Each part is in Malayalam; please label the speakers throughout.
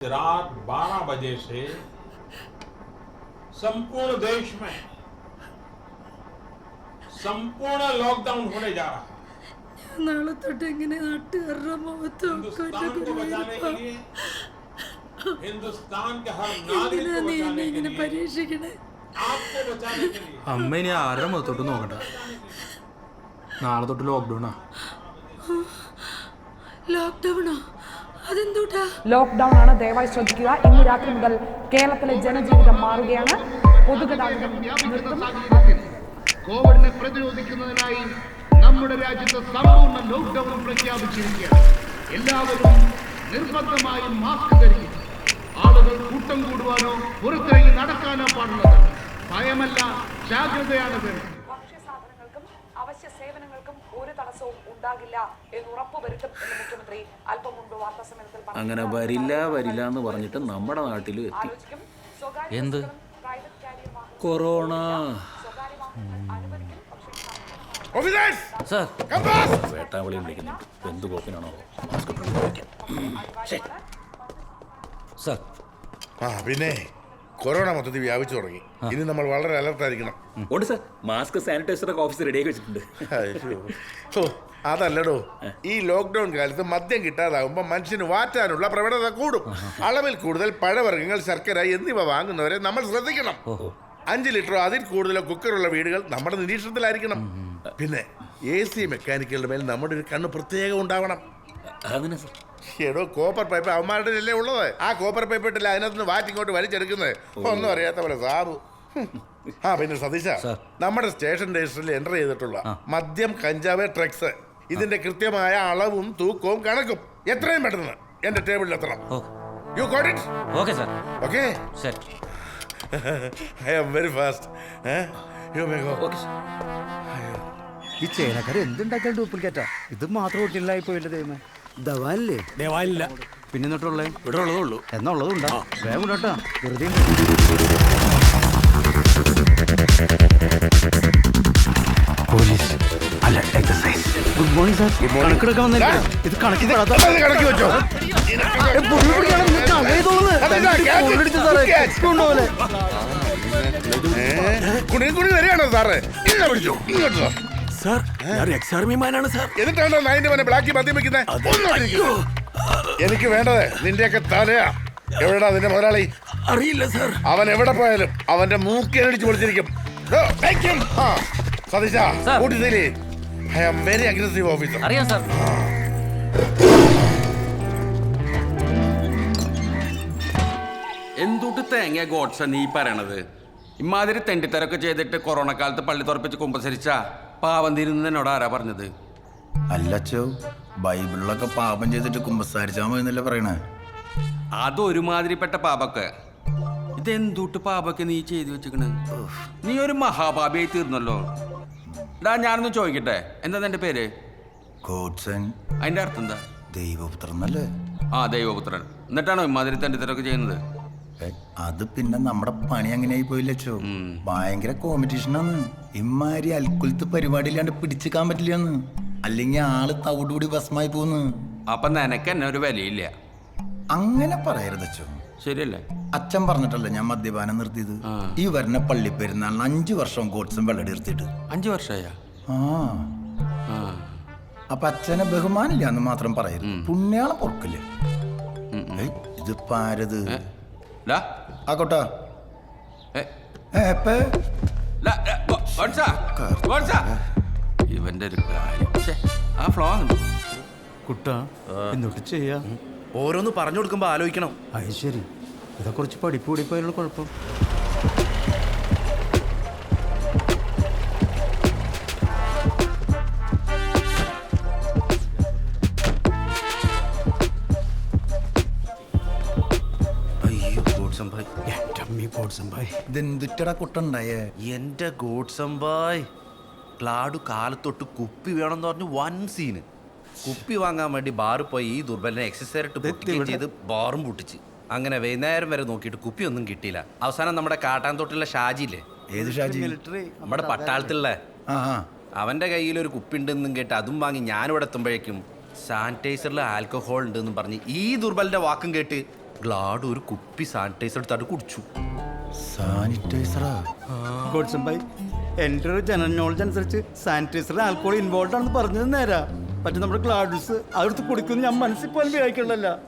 Speaker 1: रात 12 बजे से संपूर्ण देश में संपूर्ण लॉकडाउन होने जा रहा है
Speaker 2: നാളെ തൊട്ട് എങ്ങനെ നാട്ടുകാരുടെ മുഖത്ത്
Speaker 1: हिंदुस्तान को बचाने के लिए हिंदुस्तान के हर नागरिक
Speaker 2: എന്തിനാ
Speaker 1: को
Speaker 2: നീ എന്നെ
Speaker 1: बचाने के
Speaker 2: ഇങ്ങനെ
Speaker 1: लिए
Speaker 2: പരീക്ഷിക്കണേ
Speaker 1: आपको बचाने के लिए
Speaker 3: അമ്മ ഇനി ആരുടെ മുഖത്തോട്ട് നോക്കണ്ട നാളെ തൊട്ട് ലോക്ക്ഡൗണാ
Speaker 2: ലോക്ക്ഡൗണോ അതെന്തൂട്ടാ
Speaker 4: ലോക്ക്ഡൌൺ ആണ്. ദയവായി ശ്രദ്ധിക്കുക. ഇന്ന് രാത്രി മുതൽ കേരളത്തിലെ ജനജീവിതം മാറുകയാണ്. പൊതുഗതാഗതം
Speaker 5: കോവിഡിനെ പ്രതിരോധിക്കുന്നതിനായി നമ്മുടെ രാജ്യത്ത് സമ്പൂർണ ലോക്ക്ഡൌൺ പ്രഖ്യാപിച്ചിരിക്കുകയാണ്. എല്ലാവരും നിർബന്ധമായും മാസ്ക് ധരിക്കും ആളുകൾ കൂട്ടം കൂടുവാനോ പുറത്തിറങ്ങി നടക്കാനോ പാടുള്ളതാണ് ഭയമല്ല ജാഗ്രതയാണ് വേണ്ടത്
Speaker 4: അവശ്യ സേവനങ്ങൾക്കും ഒരു തടസ്സവും ഉണ്ടാകില്ല എന്ന് ഉറപ്പുവരുത്തും എന്ന് മുഖ്യമന്ത്രി അല്പം മുമ്പ് വാർത്താ സമ്മേളനത്തിൽ പറഞ്ഞു.
Speaker 6: അങ്ങനെ വരില്ല വരില്ല എന്ന് പറഞ്ഞിട്ട് നമ്മുടെ നാട്ടിലും എത്തി.
Speaker 4: ആലോചിക്കും. സ്വകാര്യ
Speaker 6: എന്ത്?
Speaker 4: ബസ്സുകളും പ്രൈവറ്റ് കാരിയർ വാഹനങ്ങളും
Speaker 6: കൊറോണ.
Speaker 4: സ്വകാര്യ വാഹനങ്ങൾ അനുവദിക്കും. പക്ഷേ
Speaker 5: ഓഫീസേഴ്സ്!
Speaker 6: സാർ.
Speaker 5: കം ബാക്ക്
Speaker 6: വേട്ടാവളി വിളിക്കുന്നുണ്ട്. എന്ത് പോക്കിനാണോ മാസ്ക്. സാർ.
Speaker 7: ആ പിന്നെ? കൊറോണ മൊത്തത്തിൽ വ്യാപിച്ചു തുടങ്ങി. ഇനി നമ്മൾ വളരെ അലർട്ടായിരിക്കണം
Speaker 6: ഉണ്ട് സാർ. മാസ്ക് സാനിറ്റൈസർ ഒക്കെ ഓഫീസിൽ റെഡിയാക്കി വെച്ചിട്ടുണ്ട്.
Speaker 7: ഓ, അതല്ലടോ. ഈ ലോക്ക്ഡൌൺ കാലത്ത് മദ്യം കിട്ടാതാകുമ്പോൾ മനുഷ്യന് വാറ്റാനുള്ള പ്രവണത കൂടും. അളവിൽ കൂടുതൽ പഴവർഗങ്ങൾ ശർക്കര എന്നിവ വാങ്ങുന്നവരെ നമ്മൾ ശ്രദ്ധിക്കണം. അഞ്ച് ലിറ്ററോ അതിൽ കൂടുതലോ കുക്കറുള്ള വീടുകൾ നമ്മുടെ നിരീക്ഷണത്തിലായിരിക്കണം. പിന്നെ എ സി മെക്കാനിക്കുകളുടെ മേൽ നമ്മുടെ ഒരു കണ്ണ് പ്രത്യേകം ഉണ്ടാവണം.
Speaker 6: സാർ.
Speaker 7: എടോ കോപ്പർ പൈപ്പ് അവന്മാരുടെ അല്ലേ ഉള്ളത്? ആ കോപ്പർ പൈപ്പ് ഇട്ടില്ല അതിനകത്ത് നിന്ന് വാറ്റിങ്ങോട്ട് വലിച്ചെടുക്കുന്നത്. ഒന്നും അറിയാത്ത പോലെ സാബു. ആ പിന്നെ സതീശ. നമ്മുടെ സ്റ്റേഷൻ രജിസ്റ്ററിൽ എന്റർ ചെയ്തിട്ടുള്ള മദ്യം കഞ്ചാവ് ട്രക്സ് ഇതിന്റെ കൃത്യമായ അളവും തൂക്കവും കണക്കും. എത്രയും പെട്ടെന്ന്. എന്റെ ടേബിളിൽ എത്തണം. You got
Speaker 6: it okay
Speaker 7: sir
Speaker 6: okay
Speaker 7: I am very fast you may go
Speaker 6: okay sir
Speaker 8: ഈ ചേനക്കാർ എന്തുണ്ടാക്കാൻ ഡ്യൂപ്ലിക്കേറ്റാ ഇത് മാത്രം ഒട്ടില്ലായി പോയില്ല ദൈവമേ. ദവാല്ലേ
Speaker 3: ദേവാലില്ല
Speaker 8: പിന്നെ എന്നിട്ടുള്ളേ?
Speaker 3: ഇവിടെ ഉള്ളതേ ഉള്ളൂ
Speaker 8: എന്നുള്ളതുണ്ടാ വേഗം കേട്ടോ വെറുതെ പോലീസ്. അല്ല എക്സസൈസ് ഗുഡ് മോർണിംഗ് സാർ കണക്കെടുക്കാൻ വന്നേക്കാ ഇത് പെടാത്ത
Speaker 7: കണക്കി വെച്ചോ. കുണി കുണി വരികയാണോ സാറ്? ഇല്ല പിടിച്ചു. ഇങ്ങോട്ട്.
Speaker 3: സാർ? ഞാൻ എക്സ് ആർമി മാനാണ് സാർ.
Speaker 7: എന്നിട്ടാണോ നായിന്റെ മനെ ബ്ലാക്കി മദ്യം വെക്കുന്നത് എനിക്ക് വേണ്ടത് നിന്റെയൊക്കെ തലയാ. എവിടെടാ നിന്റെ മുതലാളി?
Speaker 3: അറിയില്ല സാർ.
Speaker 7: അവൻ എവിടെ പോയാലും അവന്റെ മൂക്കിനടിച്ച് പൊളിച്ചിരിക്കും. സതീശ കൂട്ടിത്തിരി I am very aggressive officer
Speaker 6: അറിയാം സാർ.
Speaker 9: എന്തുട്ട് തേങ്ങ ഗോഡ്സ നീ പറയണത്? ഇമാതിരി തെണ്ടിത്തരൊക്കെ ചെയ്തിട്ട് കൊറോണ കാലത്ത് പള്ളി തുറപ്പിച്ച് കുമ്പസരിച്ച? പാവം തിരുന്നതിനോട് ആരാ പറഞ്ഞത്?
Speaker 10: അല്ലച്ചോ ബൈബിളിലൊക്കെ പാപം ചെയ്തിട്ട് കുമ്പസാരിച്ചാൽ മതിന്നല്ലേ പറയണേ?
Speaker 9: അതൊരുമാതിരിപ്പെട്ട പാപൊക്കെ. ഇതെന്തുട്ട് പാപൊക്കെ നീ ചെയ്തു വെച്ചിക്കണ് നീ ഒരു മഹാപാപിയായി തീർന്നല്ലോ. ഡാ ഞാനൊന്ന് ചോദിക്കട്ടെ എന്താ എന്റെ പേര്?
Speaker 10: ഗോഡ്സൺ
Speaker 9: അതിന്റെ അർത്ഥം എന്താ?
Speaker 10: ദൈവപുത്രൻ എന്നല്ലേ
Speaker 9: ആ ദൈവപുത്രൻ. എന്നിട്ടാണോ ഇമാതിരി തെണ്ടിത്തരൊക്കെ ചെയ്യുന്നത്?
Speaker 10: ഏ, അത് പിന്നെ നമ്മുടെ പണി അങ്ങനെയായി പോയില്ലച്ചോ? ഭയങ്കര കോമ്പറ്റീഷനാണ് ഇമ്മാരി അൽക്കുലത്ത് പരിപാടിയില്ലാണ്ട് പിടിച്ചിക്കാൻ പറ്റില്ലെന്ന്. അല്ലെങ്കിൽ ആൾ തവിടുകൂടി ഭസ്മായി പോന്ന്.
Speaker 9: അപ്പൊ നിനക്ക് എന്നെ ഒരു വിലയില്ല.
Speaker 10: അങ്ങനെ പറയരുതച്ചോ.
Speaker 9: ശരിയല്ലേ?
Speaker 10: അച്ഛൻ പറഞ്ഞിട്ടല്ലേ ഞാൻ മദ്യപാനം നിർത്തിയത്? ഈ വരുന്ന പള്ളി പെരുന്നാളിന് അഞ്ചു വർഷം ഗോഡ്സും വെള്ളടി നിർത്തിയിട്ട്
Speaker 9: അഞ്ചു വർഷമായ
Speaker 10: ആ. അപ്പൊ അച്ഛനെ ബഹുമാനില്ല എന്ന് മാത്രം പറയരുത്. പുണ്യാളം പൊറക്കില്ലേ
Speaker 9: ഇതിപ്പാരത്
Speaker 10: ആക്കോട്ടാ.
Speaker 9: ഇവന്റെ ഒരു കാര്യം. ആ ഫ്ലോ ആണ്.
Speaker 8: കുട്ടാ എന്നിട്ട് ചെയ്യാ?
Speaker 3: ഓരോന്ന് പറഞ്ഞു കൊടുക്കുമ്പോ ആലോചിക്കണം.
Speaker 8: അത് ശരി. ഇതൊക്കെ കുറച്ച് പഠിപ്പ് കൂടി പോയാലുള്ള കുഴപ്പം.
Speaker 3: ഭായ്
Speaker 10: ഇതെന്തുറ്റടാ കുട്ടുണ്ടായേ?
Speaker 3: എന്റെ ഗോഡ്സം ഭായ് ക്ലാഡു കാലത്തൊട്ട് കുപ്പി വേണമെന്ന് പറഞ്ഞു വൻ സീന്. കുപ്പി വാങ്ങാൻ വേണ്ടി ബാറിൽ പോയി ഈ ദുർബലനെ എക്സസൈസ് പൊട്ടിക്കുകയും ചെയ്ത് ബാറും പൊട്ടിച്ച്. അങ്ങനെ വൈകുന്നേരം വരെ നോക്കിയിട്ട് കുപ്പി ഒന്നും കിട്ടിയില്ല. അവസാനം നമ്മുടെ കാട്ടാൻതൊട്ടുള്ള ഷാജിയില്ലേ?
Speaker 10: ഏത് ഷാജി?
Speaker 3: നമ്മുടെ പട്ടാളത്തിലുള്ള.
Speaker 9: അവന്റെ കയ്യിൽ ഒരു കുപ്പി ഉണ്ടെന്നും കേട്ട് അതും വാങ്ങി ഞാനിവിടെ എത്തുമ്പോഴേക്കും സാനിറ്റൈസറിൽ ആൽക്കഹോൾ ഉണ്ടെന്നും പറഞ്ഞ് ഈ ദുർബലിന്റെ വാക്കും കേട്ട്
Speaker 3: ഗ്ലാഡ് ഒരു കുപ്പി സാനിറ്റൈസർ എടുത്താണ്ട് കുടിച്ചു.
Speaker 10: സാനിറ്റൈസറാ
Speaker 8: ഗോഡ്സൺ ഭായി എന്റെ ഒരു ജനറൽ നോളജ് അനുസരിച്ച് സാനിറ്റൈസറിൽ ആൽക്കോഹോൾ ഇൻവോൾവ് ആണെന്ന് പറഞ്ഞത് നേരാ. പക്ഷെ നമ്മുടെ ഗ്ലാഡ്സ് അവിടുത്തെ കുടിക്കുന്നു ഞാൻ മനസ്സിൽ പോലും വിചാരിക്കണല്ല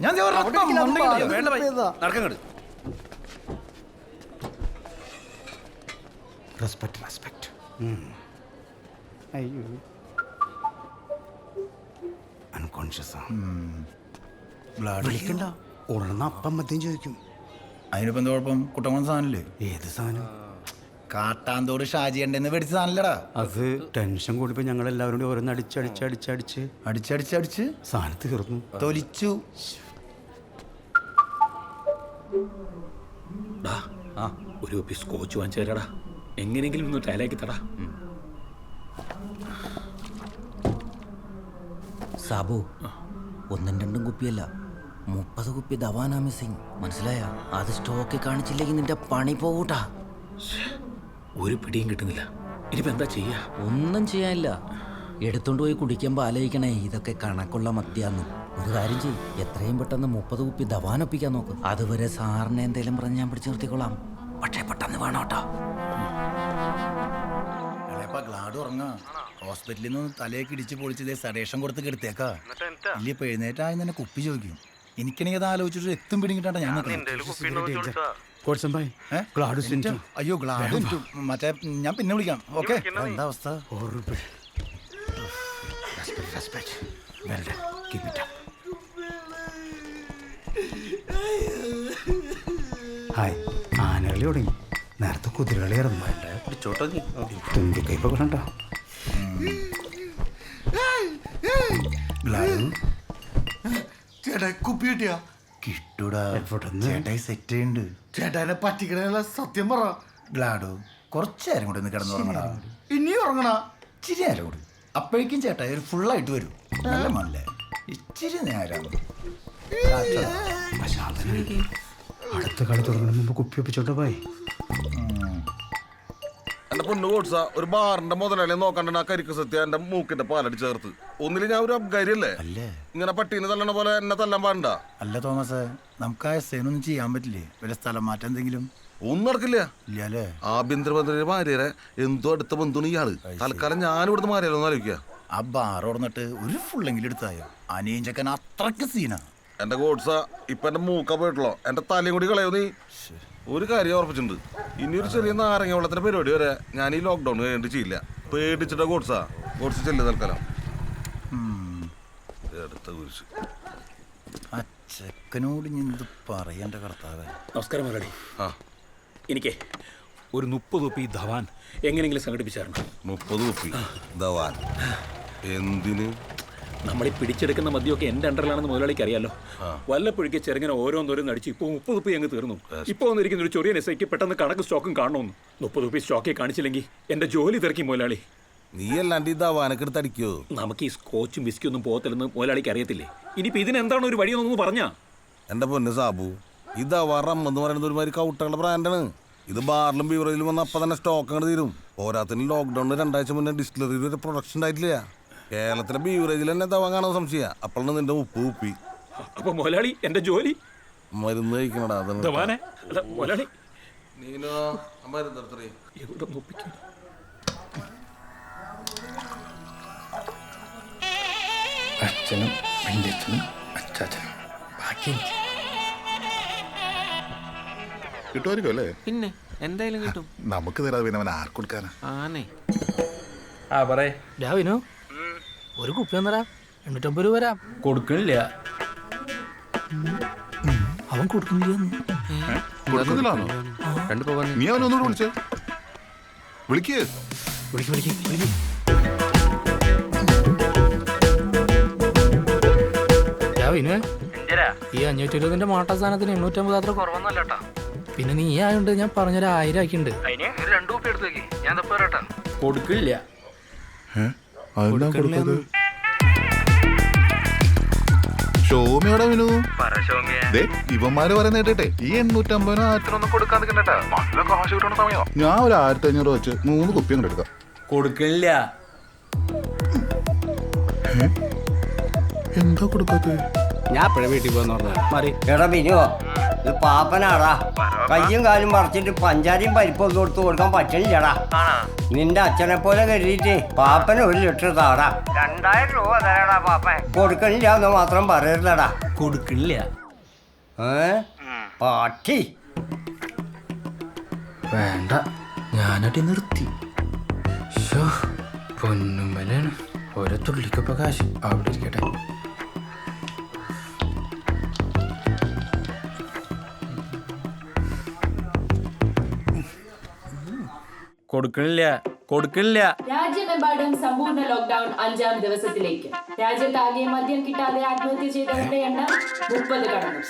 Speaker 10: ഞാൻ
Speaker 8: റെസ്പെക്ട് റെസ്പെക്ട് അയ്യോ. അൺകോൺഷ്യസ് വിളിക്കണ്ട. ഉടനെ അപ്പം മദ്യം ചോദിക്കും.
Speaker 10: അതിനിപ്പോ എന്താ കുഴപ്പം? കുട്ടമ്മ സാധനല്ലേ
Speaker 8: ഏത് സാധനം?
Speaker 10: കാട്ടാന്തോട് ഷാജിയണ്ടെന്ന് മേടിച്ച സാധനല്ലടാ
Speaker 8: അത് ടെൻഷൻ കൂടിപ്പോ ഞങ്ങൾ എല്ലാവരും കൂടി ഓരോന്ന് അടിച്ചടിച്ച് അടിച്ചടിച്ച്
Speaker 10: അടിച്ചടിച്ചടിച്ച്
Speaker 8: സാധനം തീർന്നു.
Speaker 10: തൊലിച്ചു.
Speaker 6: ആ ഒരു കുപ്പി സ്കോച്ച് വാങ്ങിച്ചു തരാടാ. എങ്ങനെയെങ്കിലും ഒന്ന് ടയലാക്കി തടാ.
Speaker 11: സാബു ഒന്നും രണ്ടും കുപ്പിയല്ല മുപ്പത് കുപ്പി ദവാനാ മിസ്സിങ്. മനസ്സിലായോ? അത് സ്റ്റോക്ക് കാണിച്ചില്ലെങ്കിൽ നിന്റെ പണി പോകൂട്ടാ
Speaker 6: ഒരു പിടിയും കിട്ടുന്നില്ല. ഇനിയിപ്പോ എന്താ ചെയ്യാ?
Speaker 11: ഒന്നും ചെയ്യാനില്ല. എടുത്തോണ്ട് പോയി കുടിക്കുമ്പോൾ ആലോചിക്കണേ ഇതൊക്കെ കണക്കുള്ള മദ്യാന്ന്. ഒരു കാര്യം ചെയ്യും. എത്രയും പെട്ടെന്ന് മുപ്പത് കുപ്പി ദവാനൊപ്പിക്കാൻ നോക്ക്. അതുവരെ സാറിനെ എന്തേലും പറഞ്ഞ് ഞാൻ പിടിച്ചു നിർത്തിക്കൊള്ളാം പക്ഷേ പെട്ടെന്ന് വേണോട്ടോ
Speaker 10: ഇളയപ്പ ഗ്ലാഡ് ഉറങ്ങാ. ഹോസ്പിറ്റലിൽ നിന്ന് തലയൊക്കെ ഇടിച്ച് പൊളിച്ചതേ സഡേഷൻ കൊടുത്ത് കെടുത്തേക്കാ. ഇല്ല എഴുന്നേറ്റ് എഴുന്നേറ്റായി തന്നെ കുപ്പി ചോദിക്കും. എനിക്കാണെങ്കിൽ അത് ആലോചിച്ചിട്ട് എത്തും പിടിങ്ങിട്ടാണ് ഞാൻ നിൽക്കുന്നത്.
Speaker 8: ഭായി
Speaker 10: ഏ? അയ്യോ ഗ്ലാഡ് മറ്റേ ഞാൻ പിന്നെ വിളിക്കാം. ഓക്കെ. എന്താ അവസ്ഥ?
Speaker 8: ഹായ് ആനകളി തുടങ്ങി നേരത്തെ കുതിരകളി
Speaker 3: നീ.
Speaker 8: തുമ്പിക്കൈപ്പൊക്കെ കണ്ടോ
Speaker 10: ഗ്ലാഡ്
Speaker 7: ചേട്ടാ കുപ്പി കിട്ടിയാ
Speaker 10: കിട്ടൂടാ? ചേട്ടായി സെറ്റ് ചെയ്യുന്നുണ്ട്
Speaker 7: ചേട്ടാനെ പറ്റിക്കണ സത്യം പറ.
Speaker 10: ഗ്ലാഡോ കുറച്ചേരം കൂടെ ഒന്ന് കിടന്നുറങ്ങടാ
Speaker 7: ഇനി ഉറങ്ങണ?
Speaker 10: ഇച്ചിരി നേരം കൂടി. അപ്പോഴേക്കും ചേട്ടായി ഒരു ഫുള്ളായിട്ട് വരും. നല്ല മണല്ലേ ഇച്ചിരി നേരം.
Speaker 8: അടുത്ത കളി തുടങ്ങുന്ന മുമ്പ് കുപ്പി ഒപ്പിച്ചോട്ടോ
Speaker 12: പോയി. പൊന്നു ഒരു ബാറിന്റെ മുതലാളി നോക്കണ്ട ആ കരിക്ക് സത്യ എന്റെ മൂക്കിന്റെ പാലടി ചേർത്ത്? ഒന്നിൽ ഞാൻ ഒരു അബ്കാരിയല്ലേ?
Speaker 10: അല്ലേ?
Speaker 12: ഇങ്ങനെ പട്ടീനെ തല്ലണ പോലെ എന്നെ തല്ലാൻ പാടണ്ട
Speaker 10: അല്ല തോമസ് നമുക്ക് ആ സേനൊന്നും ചെയ്യാൻ പറ്റില്ലേ? വല്ല സ്ഥലം മാറ്റം എന്തെങ്കിലും?
Speaker 12: ഒന്നും നടക്കില്ല.
Speaker 10: ഇല്ല
Speaker 12: ആഭ്യന്തരമന്ത്രിയുടെ ഭാര്യരെ എന്തോ അടുത്ത ബന്ധുണ് ഇയാൾ. തൽക്കാലം ഞാൻ ഇവിടുന്ന് മാറിയാലോ എന്ന് ആലോചിക്കുക
Speaker 10: ആ ബാർ ഓർന്നിട്ട് ഒരു ഫുള്ളെങ്കിലും എടുത്തായോ? അനിയൻ ചക്കൻ അത്രയ്ക്ക് സീനാ.
Speaker 12: എന്റെ കോട്സ ഇപ്പൊ എന്റെ മൂക്ക പോയിട്ടുള്ളോ? എന്റെ തലയും കൂടി കളയോ നീ? ഒരു കാര്യം ഉറപ്പിച്ചിട്ടുണ്ട്. ഇനി ഒരു ചെറിയ നാരങ്ങ വെള്ളത്തിന്റെ പരിപാടി വരെ ഞാൻ ഈ ലോക്ക്ഡൌൺ കഴിഞ്ഞിട്ട് ചെയ്യില്ല. പേടിച്ചിട്ട് ഗോഡ്സാ ഗോഡ്സ് ചെല്ലു തൽക്കാലം. എടുത്ത കുരിശ്.
Speaker 10: ആ ചെക്കനോട് പറയണ്ട കർത്താവ്?
Speaker 6: നമസ്കാരം മുരളി
Speaker 12: ആ.
Speaker 6: എനിക്ക് ഒരു മുപ്പത് ഒപ്പി ധവാൻ എങ്ങനെയെങ്കിലും സംഘടിപ്പിച്ചായിരുന്നു.
Speaker 12: മുപ്പത് കുപ്പി ധവാൻ. എന്തിന്?
Speaker 6: നമ്മൾ ഈ പിടിച്ചെടുക്കുന്ന മദ്യമൊക്കെ എന്റെ അണ്ടറിലാണെന്ന് മുതലാളിക്ക് അറിയാലോ. വല്ലപ്പോഴേക്ക് ചെറുങ്ങനെ ഓരോന്നോരോന്ന് അടിച്ച് ഇപ്പോൾ മുപ്പത് ഉപ്പി അങ്ങ് തീർന്നു. ഇപ്പോൾ വന്നിരിക്കുന്ന ഒരു ചെറിയ എസ് പെട്ടെന്ന് കണക്ക് സ്റ്റോക്കും കാണണമെന്ന് മുപ്പത് ഉപ്പി സ്റ്റോക്കെ കാണിച്ചില്ലെങ്കിൽ എന്റെ ജോലി തിരക്കി മുതലാളി.
Speaker 12: നീ അല്ലാണ്ട് ദവാനൊക്കെ അടിക്കോ.
Speaker 6: നമുക്ക് ഈ സ്കോച്ചും വിസ്കിയും ഒന്നും പോകത്തില്ലെന്ന് മുതലാളിക്ക് അറിയത്തില്ലേ? ഇനിയിപ്പോൾ ഇതിനെന്താണ് ഒരു വഴിയെന്നൊന്ന് പറഞ്ഞാ.
Speaker 12: എന്റെ പൊന്ന് സാബു ഇതാ വറം എന്ന് പറയുന്നത് ഒരുമാതിരി കൗട്ടകളുടെ ബ്രാൻഡാണ്. ഇത് ബാറിലും ബീവറേജിലും വന്ന അപ്പം തന്നെ സ്റ്റോക്ക് അങ്ങോട്ട് തീരും. പോരാത്തിന് ലോക്ക്ഡൌണിന് രണ്ടാഴ്ച മുന്നേ ഡിസ്റ്റിലറിയിൽ ഒരു പ്രൊഡക്ഷൻ ഉണ്ടായിട്ടില്ല. കേരളത്തിലെ ബീവറേജിൽ തന്നെ തവങ്ങാണോ സംശയ. അപ്പോഴാണ് നിന്റെ ഉപ്പ് ഉപ്പി.
Speaker 6: അപ്പൊ മുതലാളി എന്റെ ജോലി?
Speaker 12: മരുന്ന് കഴിക്കണടാ അതാണ്
Speaker 6: അല്ല മുതലാളി
Speaker 12: നീനോ മരുന്ന്
Speaker 6: എവിടെ
Speaker 10: അച്ഛനും എന്റെ അച്ഛനും അച്ചാച്ചനും. ബാക്കി എനിക്ക്
Speaker 5: കിട്ടുമായിരിക്കും അല്ലേ?
Speaker 9: പിന്നെ എന്തായാലും കിട്ടും.
Speaker 5: നമുക്ക് തരാതെ പിന്നെ അവൻ ആർക്ക് കൊടുക്കാനാ?
Speaker 9: ആനേ
Speaker 6: ആ പറയേ.
Speaker 2: രാവിനോ ഒരു കുപ്പി ഒന്നരാ. എണ്ണൂറ്റമ്പത് രൂപ വരാം.
Speaker 6: കൊടുക്കണില്ല.
Speaker 2: അവൻ കൊടുക്കുന്നില്ല
Speaker 9: രണ്ട്
Speaker 5: നീ അവനൊന്നുകൂടെ വിളിച്ചേ. വിളിക്കേ.
Speaker 2: വിളിക്ക് വിളിക്ക് ഈ അഞ്ഞൂറ്റി ഇരുപതിന്റെ മാട്ട സാധനത്തിന് എണ്ണൂറ്റമ്പത് അത്ര കുറവൊന്നല്ല പിന്നെ നീ ആയോണ്ട് ഞാൻ പറഞ്ഞൊരു ആയിരം ആക്കിണ്ട്
Speaker 6: കൊടുക്കില്ല
Speaker 5: അതെന്താ കൊടുത്തത്? ഷോമിയോടെ ദേ, ഇവന്മാര് പറയുന്ന കേട്ടെ ഈ എണ്ണൂറ്റമ്പതിനോ ആയിരത്തിനൊന്നും കൊടുക്കാൻ നിൽക്കണ്ടേട്ടാ. നല്ല കാശ് കിട്ടണ സമയോ ഞാൻ ഒരു ആയിരത്തി അഞ്ഞൂറ് വെച്ച് മൂന്ന് കുപ്പി അങ്ങോട്ട് എടുക്കാം.
Speaker 6: കൊടുക്കില്ല
Speaker 5: എന്താ കൊടുക്കാത്ത?
Speaker 8: ഞാൻ വീട്ടിൽ പോകുന്ന പറഞ്ഞാൽ മറി
Speaker 13: എടാ ബിനുവോ ഇത് പാപ്പനാടാ. കയ്യും കാലും പറിച്ചിട്ട് പഞ്ചാരിയും പരിപ്പൊന്നും കൊടുത്ത് കൊടുക്കാൻ പറ്റണില്ലടാ. നിന്റെ അച്ഛനെ പോലെ കരുതിയിട്ട് പാപ്പന് ഒരു ലിറ്റർ താടാ. രണ്ടായിരം രൂപ തരാടാ പാപ്പൻ കൊടുക്കണില്ല എന്ന് മാത്രം പറയരുതടാ.
Speaker 11: കൊടുക്കണില്ല.
Speaker 13: ഏ? പാട്ടി.
Speaker 2: വേണ്ട. ഞാനടി നിർത്തി. ഷോ പൊന്നുമ്പലാണ് ഓരോ തുള്ളിക്കൊപ്പം കാശ്. അവിടെ ഇരിക്കട്ടെ.
Speaker 8: കൊടുക്കണില്ല കൊടുക്കണില്ല.
Speaker 14: രാജ്യമെമ്പാടും സമ്പൂർണ ലോക്ക്ഡൌൺ അഞ്ചാം ദിവസത്തിലേക്ക്. രാജ്യത്താകെ മദ്യം കിട്ടാതെ ആത്മഹത്യ ചെയ്തവരുടെ എണ്ണം മുപ്പത് കടന്നു.